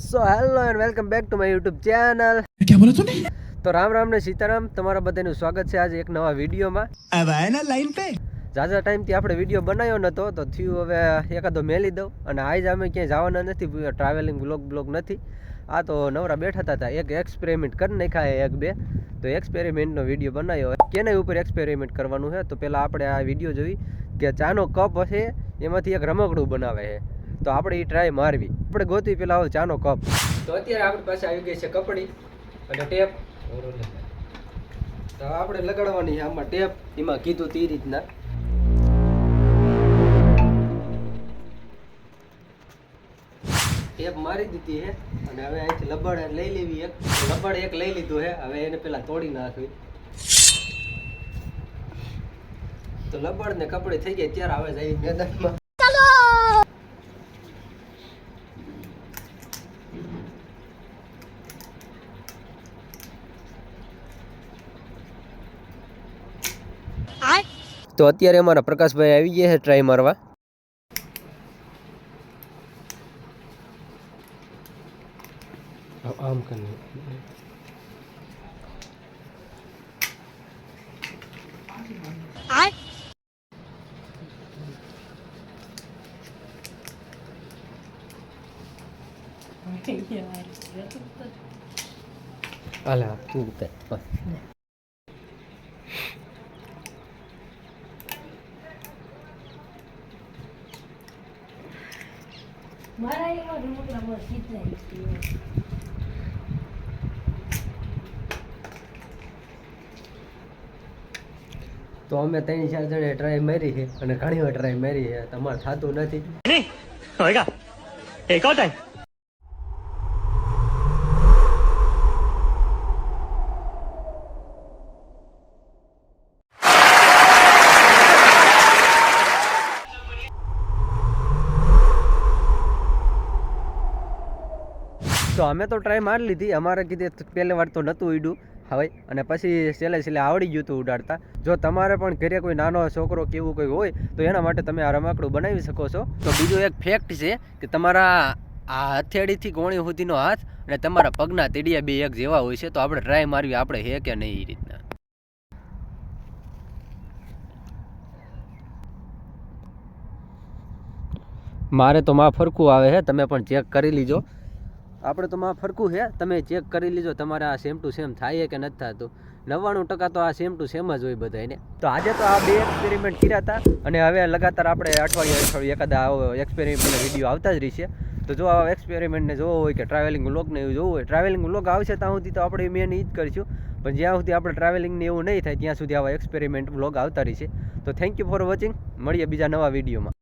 So hello and welcome back to my YouTube channel ક્યાં બોલા તુને તો રામ રામ ને સીતારામ તમારા બધાનું સ્વાગત છે આજે એક નવા વિડીયોમાં. હવે એના લાઈન પે? ઝાઝા ટાઈમથી આપણે વીડિયો બનાવ્યો નતો તો થયું હવે એકાદો મેલી દઉં. અને આજ અમે ક્યાંય જવાના નથી ટ્રાવેલિંગ બ્લોગ બ્લોગ નથી. આ તો નવરા બેઠા હતા એક એક્સપેરિમેન્ટ કરી નાખ્યા એક બે. તો એક્સપેરિમેન્ટનો વીડિયો બનાવ્યો કેના ઉપર એક્સપેરિમેન્ટ કરવાનું છે તો પહેલાં આપણે આ વીડિયો જોઈ કે ચાનો કપ છે એમાંથી એક રમકડું બનાવે છે તો આપણે એ ટ્રાય મારવી. આપણે ગોતી પેલા આવે ચાનો કપ. તો અત્યારે આપણી પાસે આવી ગઈ છે કપડી અને ટેપ. તો આપણે લગાડવાની છે આમાં ટેપ. એમાં કીધું તે રીતના. ટેપ મારી દીધી છે અને હવે અહીંથી લબડ લઈ લેવી એક. લબડ એક લઈ લીધું છે. હવે એને પેલા તોડી નાખવી. તો લબડ ને કપડી થઈ ગઈ. ત્યારે આવે જાય મેદાનમાં. તો અત્યારે અમારા પ્રકાશભાઈ આવી ગયા છે ટ્રાય મારવા. આમ તું ઉતાર? તો અમે ત્રણ ચાર જણે ટ્રાય મારી છે અને ઘણી વાર ટ્રાય મારી છે. તમારે થતું નથી. ટાઈમ તો અમે તો ટ્રાય મારી લીધી. અમારે કીધે પહેલી વાર તો નહોતું ઉડ્યું. હવે, અને પછી છેલ્લે છેલ્લે આવડી ગયું હતું ઉડાડતા. જો તમારે પણ ઘરે કોઈ નાનો છોકરો કેવું કોઈ હોય, તો એના માટે તમે આ રમકડું બનાવી શકો છો. તો બીજો એક ફેક્ટ છે કે તમારા આ હથેળીથી ગોણી સુધીનો હાથ અને તમારા પગના તેડિયા બે એક જેવા હોય છે, તો આપણે ટ્રાય મારવી આપણે હે કે નહીં એ રીતના. મારે તો માં ફરકું આવે છે તમે પણ ચેક કરી લીજો. આપણે તો માં ફરકું છે તમે ચેક કરી લીજો તમારે આ સેમ ટુ સેમ થાય કે નથી થતું. નવ્વાણું ટકા તો આ સેમ ટુ સેમ જ હોય બધાને તો આજે તો આ બે એક્સપેરિમેન્ટ કર્યા હતા અને હવે લગાતાર આપણે અઠવાડિયે અઠવાડિયે એકાદા આવો એક્સપેરિમેન્ટ વીડિયો આવતા જ રહેશે તો જો આ એક્સપેરિમેન્ટને જોવો હોય કે ટ્રાવેલિંગ વ્લોગને એવું જોવું હોય ટ્રાવેલિંગ વ્લોગ આવશે ત્યાં સુધી તો આપણે મેન એ જ કરીશું. પણ જ્યાં સુધી આપણે ટ્રાવેલિંગને એવું નહીં થાય, ત્યાં સુધી આવા એક્સપેરિમેન્ટ વ્લોગ આવતા રહેશે તો થેન્ક યુ ફોર વોચિંગ મળીએ બીજા નવા વિડીયોમાં